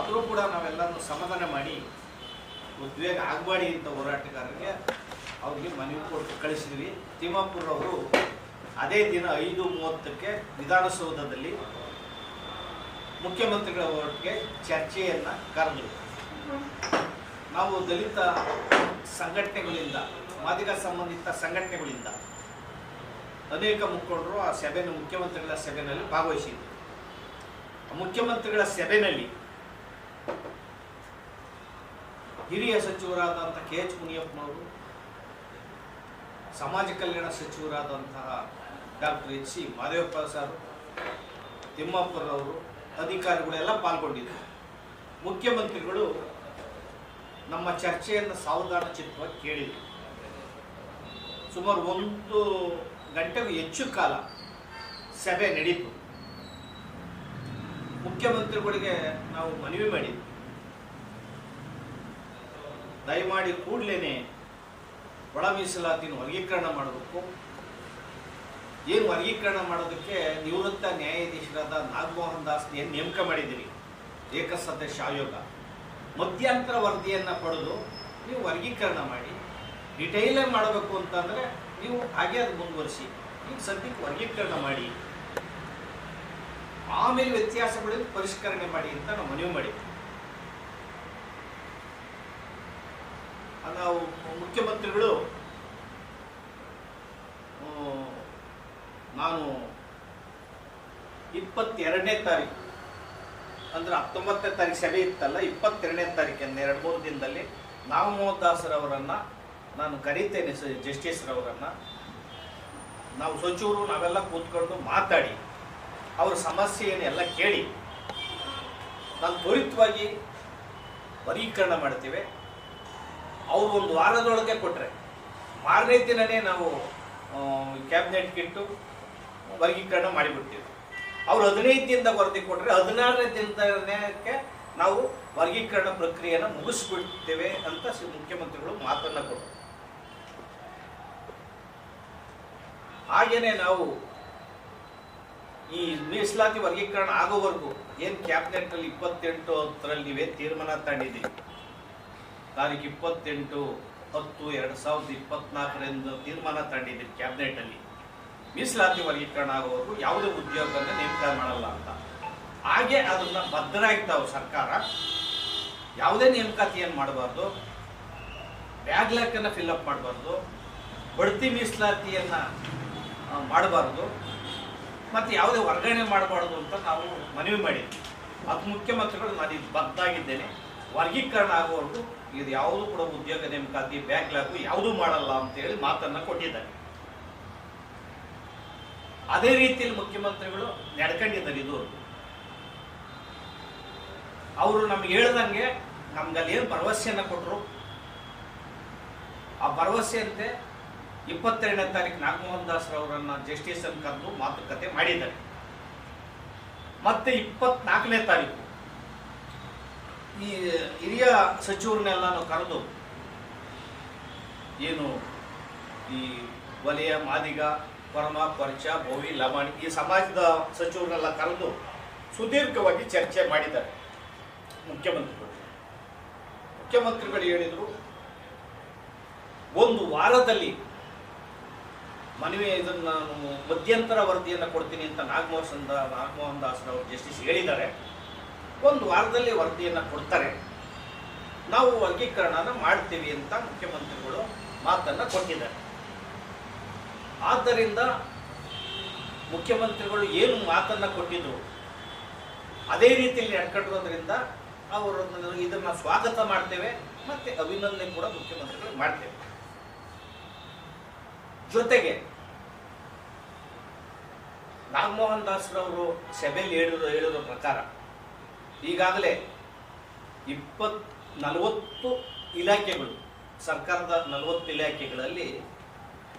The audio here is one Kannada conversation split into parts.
ಆದರೂ ಕೂಡ ನಾವೆಲ್ಲರೂ ಸಮಾಧಾನ ಮಾಡಿ ಉದ್ವೇಗ ಆಗಬೇಡಿ ಅಂತ ಹೋರಾಟಗಾರರಿಗೆ ಅವ್ರಿಗೆ ಮನವಿ ಕೊಟ್ಟು ಕಳಿಸಿದ್ವಿ. ತಿಮ್ಮಾಪುರವರು ಅದೇ ದಿನ ಐದು ಮೂವತ್ತಕ್ಕೆ ವಿಧಾನಸೌಧದಲ್ಲಿ ಮುಖ್ಯಮಂತ್ರಿಗಳ ಒಟ್ಟಿಗೆ ಚರ್ಚೆಯನ್ನು ಕರೆದರು ನಾವು ದಲಿತ ಸಂಘಟನೆಗಳಿಂದ, ಮಾದಿಗ ಸಂಬಂಧಿತ ಸಂಘಟನೆಗಳಿಂದ ಅನೇಕ ಮುಖಂಡರು ಆ ಸಭೆಯನ್ನು ಮುಖ್ಯಮಂತ್ರಿಗಳ ಸಭೆಯಲ್ಲಿ ಭಾಗವಹಿಸಿದ್ದರು ಮುಖ್ಯಮಂತ್ರಿಗಳ ಸಭೆಯಲ್ಲಿ ಹಿರಿಯ ಸಚಿವರಾದಂಥ ಕೆ ಎಚ್ ಮುನಿಯಪ್ಪನವರು, ಸಮಾಜ ಕಲ್ಯಾಣ ಸಚಿವರಾದಂತಹ doctor H C Mahadevappa sir ತಿಮ್ಮಪ್ಪರವರು ಅಧಿಕಾರಿಗಳೆಲ್ಲ ಪಾಲ್ಗೊಂಡಿದ್ದರು. ಮುಖ್ಯಮಂತ್ರಿಗಳು ನಮ್ಮ ಚರ್ಚೆಯನ್ನು ಸಾವಧಾನ ಚಿತ್ರವಾಗಿ ಕೇಳಿದರು. ಸುಮಾರು ಒಂದು ಗಂಟೆಗೂ ಹೆಚ್ಚು ಕಾಲ ಸಭೆ ನಡೀತು. ಮುಖ್ಯಮಂತ್ರಿಗಳಿಗೆ ನಾವು ಮನವಿ ಮಾಡಿದ್ವಿ. ದಯಮಾಡಿ ಕೂಡಲೇ ಒಳ ಮೀಸಲಾತಿನ ವರ್ಗೀಕರಣ ಮಾಡಬೇಕು. ಏನು ವರ್ಗೀಕರಣ ಮಾಡೋದಕ್ಕೆ ನಿವೃತ್ತ ನ್ಯಾಯಾಧೀಶರಾದ ನಾಗಮೋಹನ್ ದಾಸ್ ಏನು ನೇಮಕ ಮಾಡಿದ್ದೀರಿ. ಏಕಸದಸ್ಯ ಆಯೋಗ. ಮಧ್ಯಂತರ ವರದಿಯನ್ನು ಪಡೆದು ನೀವು ವರ್ಗೀಕರಣ ಮಾಡಿ, ಡಿಟೈಲೇ ಮಾಡಬೇಕು ಅಂತಂದರೆ ನೀವು ಹಾಗೆ ಅದು ಮುಂದುವರಿಸಿ. ನೀವು ಸದ್ಯಕ್ಕೆ ವರ್ಗೀಕರಣ ಮಾಡಿ. ಆಮೇಲೆ ವ್ಯತ್ಯಾಸಗಳನ್ನು ಪರಿಷ್ಕರಣೆ ಮಾಡಿ ಅಂತ ನಾವು ಮನವಿ ಮಾಡಿದ್ವಿ. ನಾವು ಮುಖ್ಯಮಂತ್ರಿಗಳು ನಾನು ಇಪ್ಪತ್ತೆರಡನೇ ತಾರೀಕು, ಅಂದ್ರೆ ಹತ್ತೊಂಬತ್ತನೇ ತಾರೀಕು ಸಭೆ ಇತ್ತಲ್ಲ, ಇಪ್ಪತ್ತೆರಡನೇ ತಾರೀಕಿಂದ ಎರಡು ಮೂರು ದಿನದಲ್ಲಿ ದಾಸರವರನ್ನು ನಾನು ಕರೀತೇನೆ ಜಸ್ಟಿಸ್ರವರನ್ನು ನಾವು ಸಚಿವರು ನಾವೆಲ್ಲ ಕೂತ್ಕೊಂಡು ಮಾತಾಡಿ. ಅವ್ರ ಸಮಸ್ಯೆಯನ್ನು ಎಲ್ಲ ಕೇಳಿ ನಾನು ತ್ವರಿತವಾಗಿ ವರ್ಗೀಕರಣ ಮಾಡ್ತೇವೆ. ಅವರು ಒಂದು ವಾರದೊಳಗೆ ಕೊಟ್ಟರೆ ಮಾರನೇ ದಿನನೇ ನಾವು ಕ್ಯಾಬಿನೆಟ್ಗಿಟ್ಟು ವರ್ಗೀಕರಣ ಮಾಡಿಬಿಡ್ತೀವಿ. ಅವರು ಹದಿನೈದು ದಿನದ ವರದಿ ಕೊಟ್ಟರೆ ಹದಿನಾರನೇ ದಿನಕ್ಕೆ ನಾವು ವರ್ಗೀಕರಣ ಪ್ರಕ್ರಿಯೆಯನ್ನು ಮುಗಿಸ್ಬಿಡ್ತೇವೆ ಅಂತ ಮುಖ್ಯಮಂತ್ರಿಗಳು ಮಾತನ್ನ ಕೊಟ್ಟರು ಹಾಗೇನೆ ನಾವು ಈ ಮೀಸಲಾತಿ ವರ್ಗೀಕರಣ ಆಗೋವರೆಗೂ ಏನು ಕ್ಯಾಬಿನೆಟ್ನಲ್ಲಿ ಇಪ್ಪತ್ತೆಂಟು ಹತ್ತರಲ್ಲಿ ನೀವೇ ತೀರ್ಮಾನ ತಗೊಂಡಿದ್ದೀವಿ ತಾರೀಕು ಇಪ್ಪತ್ತೆಂಟು ಹತ್ತು ಎರಡು ಸಾವಿರದ ಇಪ್ಪತ್ನಾಲ್ಕರಿಂದ ತೀರ್ಮಾನ ಕ್ಯಾಬಿನೆಟ್ ಅಲ್ಲಿ ಮೀಸಲಾತಿ ವರ್ಗೀಕರಣ ಆಗೋವರೆಗೂ ಯಾವುದೇ ಉದ್ಯೋಗವನ್ನು ನೇಮಕ ಮಾಡಲ್ಲ ಅಂತ. ಹಾಗೆ ಅದನ್ನ ಭದ್ರಾಗಿದ್ದಾವೆ ಸರ್ಕಾರ. ಯಾವುದೇ ನೇಮಕಾತಿಯನ್ನು ಮಾಡಬಾರ್ದು? ಬ್ಯಾಗ್ಲಕ್ಕೆ ಫಿಲ್ ಅಪ್ ಮಾಡಬಾರ್ದು. ಬಡ್ತಿ ಮೀಸಲಾತಿಯನ್ನು ಮಾಡಬಾರ್ದು. ಮತ್ತು ಯಾವುದೇ ವರ್ಗಾವಣೆ ಮಾಡಬಾರ್ದು ಅಂತ ನಾವು ಮನವಿ ಮಾಡಿದ್ವಿ. ಅದು ಮುಖ್ಯಮಂತ್ರಿಗಳು ನಾನು ಇದು ಬದ್ದಾಗಿದ್ದೇನೆ ವರ್ಗೀಕರಣ ಆಗುವವರೆಗೂ ಇದು ಯಾವುದು ಕೂಡ ಉದ್ಯೋಗ ನೇಮಕಾತಿ, ಬ್ಯಾಕ್ಲಾಗು ಯಾವುದೂ ಮಾಡಲ್ಲ ಅಂತೇಳಿ ಮಾತನ್ನು ಕೊಟ್ಟಿದ್ದಾರೆ. ಅದೇ ರೀತಿಯಲ್ಲಿ ಮುಖ್ಯಮಂತ್ರಿಗಳು ನಡ್ಕೊಂಡಿದ್ದಾರೆ ಇದು ಅವರು ನಮ್ಗೆ ಹೇಳ್ದಂಗೆ ನಮ್ಗಲ್ಲಿ ಏನು ಭರವಸೆಯನ್ನು ಕೊಟ್ಟರು ಆ ಭರವಸೆಯಂತೆ ಇಪ್ಪತ್ತೆರಡನೇ ತಾರೀಕು ನಾಗಮೋಹನ್ ದಾಸ್ ರವರನ್ನ ಜಸ್ಟಿಸ್ ಅನ್ನು ಕರೆದು ಮಾತುಕತೆ ಮಾಡಿದ್ದಾರೆ. ಮತ್ತೆ ಇಪ್ಪತ್ನಾಲ್ಕನೇ ತಾರೀಕು ಈ ಹಿರಿಯ ಸಚಿವರನ್ನೆಲ್ಲಾನು ಕರೆದು ಏನು ಈ ವಲಯ, ಮಾದಿಗ ಪರಮ ಪರ್ಚ, ಭೋವಿ, ಲಮಾಣಿ ಈ ಸಮಾಜದ ಸಚಿವರನ್ನೆಲ್ಲ ಕರೆದು ಸುದೀರ್ಘವಾಗಿ ಚರ್ಚೆ ಮಾಡಿದ್ದಾರೆ. ಮುಖ್ಯಮಂತ್ರಿಗಳು. ಮುಖ್ಯಮಂತ್ರಿಗಳು ಹೇಳಿದರು, ಒಂದು ವಾರದಲ್ಲಿ ಮನವಿ ಇದನ್ನು ನಾನು ಮಧ್ಯಂತರ ವರದಿಯನ್ನು ಕೊಡ್ತೀನಿ ಅಂತ ನಾಗಮೋಹನ್ ನಾಗಮೋಹನ್ ದಾಸ್ ಅವರು ಜಸ್ಟಿಸ್ ಹೇಳಿದ್ದಾರೆ. ಒಂದು ವಾರದಲ್ಲಿ ವರದಿಯನ್ನು ಕೊಡ್ತಾರೆ. ನಾವು ವರ್ಗೀಕರಣನ ಮಾಡ್ತೀವಿ ಅಂತ ಮುಖ್ಯಮಂತ್ರಿಗಳು ಮಾತನ್ನು ಕೊಟ್ಟಿದ್ದಾರೆ. ಆದ್ದರಿಂದ ಮುಖ್ಯಮಂತ್ರಿಗಳು ಏನು ಮಾತನ್ನು ಕೊಟ್ಟಿದ್ರು, ಅದೇ ರೀತಿಯಲ್ಲಿ ಅಡ್ಕಟ್ಟೋದ್ರಿಂದ ಅವರು ಇದನ್ನು ಸ್ವಾಗತ ಮಾಡ್ತೇವೆ, ಮತ್ತೆ ಅಭಿನಂದನೆ ಕೂಡ ಮುಖ್ಯಮಂತ್ರಿಗಳು ಮಾಡ್ತೇವೆ. ಜೊತೆಗೆ ನಾಗಮೋಹನ್ ದಾಸ್ರವರು ಸಭೆಯಲ್ಲಿ ಹೇಳಿರೋ ಹೇಳಿರೋ ಪ್ರಕಾರ, ಈಗಾಗಲೇ ಇಪ್ಪತ್ ನಲವತ್ತು ಇಲಾಖೆಗಳು, ಸರ್ಕಾರದ ನಲವತ್ತು ಇಲಾಖೆಗಳಲ್ಲಿ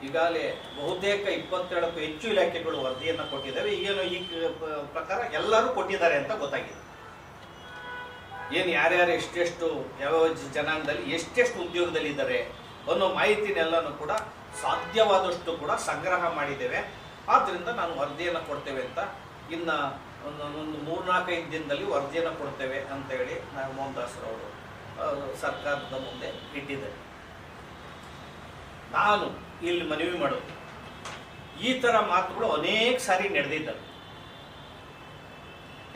ಈಗಾಗಲೇ ಬಹುತೇಕ ಇಪ್ಪತ್ತೆರಡಕ್ಕೂ ಹೆಚ್ಚು ಇಲಾಖೆಗಳು ವರದಿಯನ್ನು ಕೊಟ್ಟಿದ್ದಾವೆ. ಈಗೇನು ಈ ಪ್ರಕಾರ ಎಲ್ಲರೂ ಕೊಟ್ಟಿದ್ದಾರೆ ಅಂತ ಗೊತ್ತಾಗಿದೆ. ಏನು ಯಾರ್ಯಾರು ಎಷ್ಟೆಷ್ಟು ಯಾವ ಜನಾಂಗದಲ್ಲಿ ಎಷ್ಟೆಷ್ಟು ಉದ್ಯೋಗದಲ್ಲಿದ್ದಾರೆ ಅನ್ನೋ ಮಾಹಿತಿನೆಲ್ಲನೂ ಕೂಡ ಸಾಧ್ಯವಾದಷ್ಟು ಕೂಡ ಸಂಗ್ರಹ ಮಾಡಿದ್ದೇವೆ. ಆದ್ದರಿಂದ ನಾನು ವರದಿಯನ್ನು ಕೊಡ್ತೇವೆ ಅಂತ ಇನ್ನು ಒಂದು ಮೂರ್ನಾಲ್ಕೈದು ದಿನದಲ್ಲಿ ವರದಿಯನ್ನು ಕೊಡ್ತೇವೆ ಅಂತೇಳಿ ನಾವು ಮೋಹನ್ ದಾಸರವರು ಸರ್ಕಾರದ ಮುಂದೆ ಇಟ್ಟಿದ್ದಾರೆ ನಾನು ಇಲ್ಲಿ ಮನವಿ ಮಾಡೋದು, ಈ ಥರ ಮಾತುಗಳು ಅನೇಕ ಸಾರಿ ನಡೆದಿದ್ದವು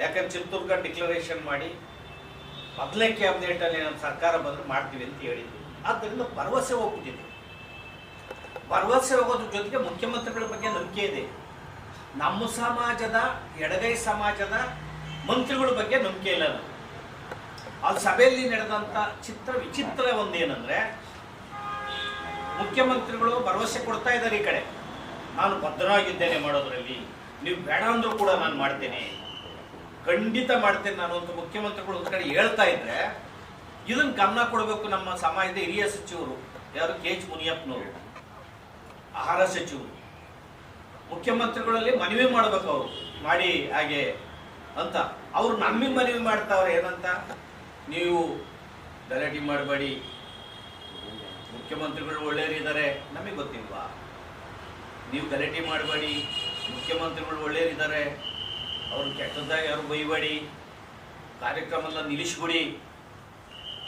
ಯಾಕಂದ್ರೆ ಚಿತ್ರದುರ್ಗ ಡಿಕ್ಲರೇಷನ್ ಮಾಡಿ ಮೊದಲನೇ ಕ್ಯಾಬಿನೆಟಲ್ಲಿ ನಮ್ಮ ಸರ್ಕಾರ ಬಂದರೆ ಮಾಡ್ತೀವಿ ಅಂತ ಹೇಳಿದ್ವಿ. ಆದ್ದರಿಂದ ಭರವಸೆ ಹೋಗ್ಬಿಟ್ಟಿದೆ. ಭರವಸೆ ಹೋಗೋದ್ರ ಜೊತೆಗೆ ಮುಖ್ಯಮಂತ್ರಿಗಳ ಬಗ್ಗೆ ನಂಬಿಕೆ ಇದೆ. ನಮ್ಮ ಸಮಾಜದ, ಎಡಗೈ ಸಮಾಜದ ಮಂತ್ರಿಗಳ ಬಗ್ಗೆ ನಂಬಿಕೆ ಇಲ್ಲ ಅದು ಸಭೆಯಲ್ಲಿ ನಡೆದಂಥ ಚಿತ್ರ ವಿಚಿತ್ರ ಒಂದೇನಂದ್ರೆ, ಮುಖ್ಯಮಂತ್ರಿಗಳು ಭರವಸೆ ಕೊಡ್ತಾ ಇದ್ದಾರೆ ಈ ಕಡೆ. ನಾನು ಭದ್ರವಾಗಿದ್ದೇನೆ ಮಾಡೋದ್ರಲ್ಲಿ. ನೀವು ಬೇಡ ಅಂದ್ರೂ ಕೂಡ ನಾನು ಮಾಡ್ತೇನೆ. ಖಂಡಿತ ಮಾಡ್ತೇನೆ ನಾನು ಅಂತ ಮುಖ್ಯಮಂತ್ರಿಗಳು ಒಂದು ಕಡೆ ಹೇಳ್ತಾ ಇದ್ರೆ ಇದನ್ನ ಗಮನ ಕೊಡಬೇಕು ನಮ್ಮ ಸಮಾಜದ ಹಿರಿಯ ಸಚಿವರು, ಯಾರು ಕೆ ಎಚ್ ಮುನಿಯಪ್ಪನವರು. ಆಹಾರ ಸಚಿವರು. ಮುಖ್ಯಮಂತ್ರಿಗಳಲ್ಲಿ ಮನವಿ ಮಾಡ್ಬೇಕು ಅವರು, ಮಾಡಿ ಹಾಗೆ ಅಂತ. ಅವ್ರು ನಮಗೆ ಮನವಿ ಮಾಡ್ತಾವ್ರೆ ಏನಂತ? ನೀವು ಗಲಾಟೆ ಮಾಡಬೇಡಿ. ಮುಖ್ಯಮಂತ್ರಿಗಳು ಒಳ್ಳೆಯವರಿದ್ದಾರೆ. ನಮಗೆ ಗೊತ್ತಿಲ್ವಾ? ನೀವು ಗಲಾಟೆ ಮಾಡಬೇಡಿ. ಮುಖ್ಯಮಂತ್ರಿಗಳು ಒಳ್ಳೆಯವರಿದ್ದಾರೆ. ಅವ್ರನ್ನ ಕೆಟ್ಟದ್ದಾಗಿ ಯಾರು ಬೈಬೇಡಿ. ಕಾರ್ಯಕ್ರಮ ನಿಲ್ಲಿಸ್ಬಿಡಿ.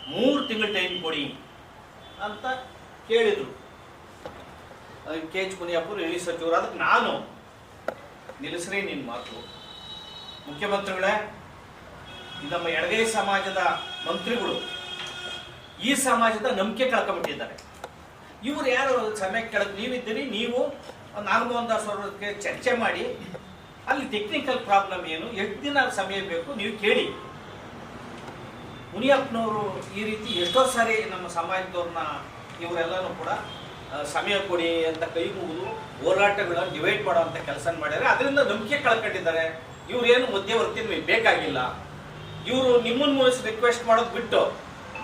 ಮೂರು ತಿಂಗಳು ಟೈಮ್ ಕೊಡಿ ಅಂತ ಕೇಳಿದರು. ಕೆ. ಎಚ್. ಮುನಿಯಪ್ಪರು ರಿಲೀಸ್ ಸಚಿವರು. ಅದಕ್ಕೆ ನಾನು ನಿಲ್ಲಿಸ್ರಿ ನಿನ್ನ ಮಾತು. ಮುಖ್ಯಮಂತ್ರಿಗಳೇ ನಮ್ಮ ಎಡಗೈ ಸಮಾಜದ ಮಂತ್ರಿಗಳು ಈ ಸಮಾಜದ ನಂಬಿಕೆ ಕಳ್ಕೊಂಡ್ಬಿಟ್ಟಿದ್ದಾರೆ. ಇವ್ರು ಯಾರು? ಸಮಯ ಕೆಳಗೆ ನೀವಿದ್ದೀರಿ, ನೀವು ನಾಗಮೋಹನ್ ದಾಸ್ ಅವರಕ್ಕೆ ಚರ್ಚೆ ಮಾಡಿ, ಅಲ್ಲಿ ಟೆಕ್ನಿಕಲ್ ಪ್ರಾಬ್ಲಮ್ ಏನು, ಎಷ್ಟು ದಿನ ಸಮಯ ಬೇಕು, ನೀವು ಕೇಳಿ. ಮುನಿಯಪ್ಪನವರು ಈ ರೀತಿ ಎಷ್ಟೋ ಸಾರಿ ನಮ್ಮ ಸಮಾಜದವ್ರನ್ನ ಇವರೆಲ್ಲನೂ ಕೂಡ ಸಮಯ ಕೊಡಿ ಅಂತ ಕೈ ಮುಗಿದು ಹೋರಾಟಗಳನ್ನು ಡಿವೈಡ್ ಮಾಡುವಂತ ಕೆಲಸ ಮಾಡಿದರೆ ಅದರಿಂದ ನಂಬಿಕೆ ಕಳ್ಕೊಂಡಿದ್ದಾರೆ. ಇವ್ರೇನು ಮಧ್ಯವರ್ತಿ ನಿಮಗೆ ಬೇಕಾಗಿಲ್ಲ. ಇವರು ನಿಮ್ಮನ್ನ ಮುಗಿಸಿ ರಿಕ್ವೆಸ್ಟ್ ಮಾಡೋದು ಬಿಟ್ಟು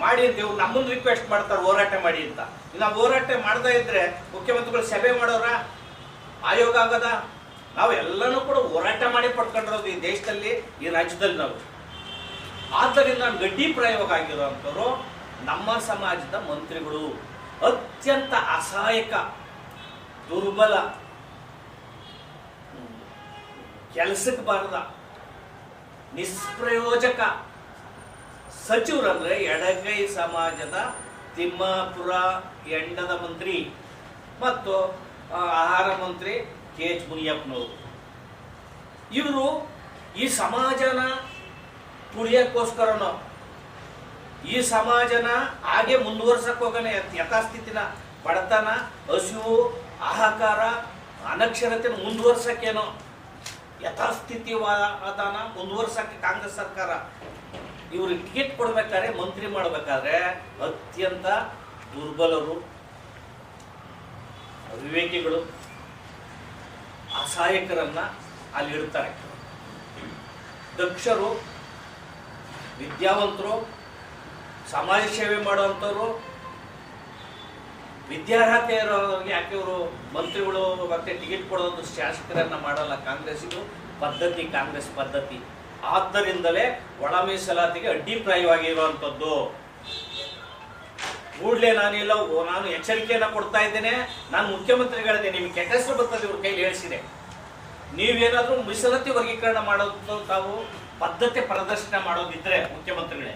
ಮಾಡಿ ಅಂತ ಇವ್ರು ನಮ್ಮನ್ನ ರಿಕ್ವೆಸ್ಟ್ ಮಾಡ್ತಾರೆ, ಹೋರಾಟ ಮಾಡಿ ಅಂತ. ನಾವು ಹೋರಾಟ ಮಾಡ್ತಾ ಇದ್ರೆ ಮುಖ್ಯಮಂತ್ರಿಗಳು ಸಭೆ ಮಾಡೋರ ಆಯೋಗ ಆಗದ? ನಾವು ಎಲ್ಲನೂ ಕೂಡ ಹೋರಾಟ ಮಾಡಿ ಪಡ್ಕೊಂಡಿರೋದು ಈ ದೇಶದಲ್ಲಿ, ಈ ರಾಜ್ಯದಲ್ಲಿ ನಾವು. ಆದ್ದರಿಂದ ಗಡ್ಡಿ ಪ್ರಯೋಗ ಆಗಿರುವಂಥವ್ರು ನಮ್ಮ ಸಮಾಜದ ಮಂತ್ರಿಗಳು. ಅತ್ಯಂತ ಅಸಹಾಯಕ, ದುರ್ಬಲ ಕೆಲಸಕ್ಕೆ ಬಾರದ, ನಿಷ್ಪ್ರಯೋಜಕ ಸಚಿವರಂದ್ರೆ ಎಡಗೈ ಸಮಾಜದ ತಿಮ್ಮಾಪುರ ಎಂಡದ ಮಂತ್ರಿ ಮತ್ತು ಆಹಾರ ಮಂತ್ರಿ ಕೆ ಎಚ್ ಮುನಿಯಪ್ಪನವರು. ಇವರು ಈ ಸಮಾಜನ ತುಳಿಯಕ್ಕೋಸ್ಕರನೋ ಈ ಸಮಾಜನ ಹಾಗೆ ಮುಂದುವರ್ಸಕ್ ಹೋಗನೆ ಯಥಾಸ್ಥಿತಿನ, ಬಡತನ, ಹಸಿವು, ಹಾಹಾಕಾರ ಅನಕ್ಷರತೆ ಮುಂದುವರ್ಸಕ್ಕೇನೋ ಯಥಾಸ್ಥಿತಿ ವಾದನ ಮುಂದುವರ್ಸಕ್ಕೆ ಕಾಂಗ್ರೆಸ್ ಸರ್ಕಾರ ಇವ್ರಿಗೆ ಟಿಕೆಟ್ ಕೊಡ್ಬೇಕಾದ್ರೆ ಮಂತ್ರಿ ಮಾಡ್ಬೇಕಾದ್ರೆ ಅತ್ಯಂತ ದುರ್ಬಲರು, ಅವಿವೇಕಿಗಳು, ಅಸಹಾಯಕರನ್ನ ಅಲ್ಲಿ ಇಡ್ತಾರೆ. ದಕ್ಷರು, ವಿದ್ಯಾವಂತರು ಸಮಾಜ ಸೇವೆ ಮಾಡುವಂಥವ್ರು, ವಿದ್ಯಾರ್ಹತೆ ಇರೋರಿಗೆ ಯಾಕೆ ಇವರು ಮಂತ್ರಿಗಳು ಮತ್ತೆ ಟಿಕೆಟ್ ಕೊಡೋದು ಶಾಸಕರನ್ನ ಮಾಡಲ್ಲ? ಕಾಂಗ್ರೆಸ್ ಇದು ಪದ್ಧತಿ, ಕಾಂಗ್ರೆಸ್ ಪದ್ಧತಿ. ಆದ್ದರಿಂದಲೇ ಒಳ ಮೀಸಲಾತಿಗೆ ಅಡ್ಡಿಪ್ರಾಯವಾಗಿರುವಂಥದ್ದು. ಕೂಡಲೇ ನಾನಿಲ್ಲ ನಾನು ಎಚ್ಚರಿಕೆಯನ್ನು ಕೊಡ್ತಾ ಇದ್ದೇನೆ. ನಾನು ಮುಖ್ಯಮಂತ್ರಿಗಳಿದೆ ನಿಮ್ಗೆ ಕೆಟ್ಟ ಬರ್ತದೆ ಇವ್ರ ಕೈಲಿ ಹೇಳಿಸಿದೆ. ನೀವೇನಾದ್ರೂ ಮೀಸಲಾತಿ ವರ್ಗೀಕರಣ ಮಾಡೋದು ತಾವು ಪದ್ಧತಿ ಪ್ರದರ್ಶನ ಮಾಡೋದಿದ್ರೆ ಮುಖ್ಯಮಂತ್ರಿಗಳೇ.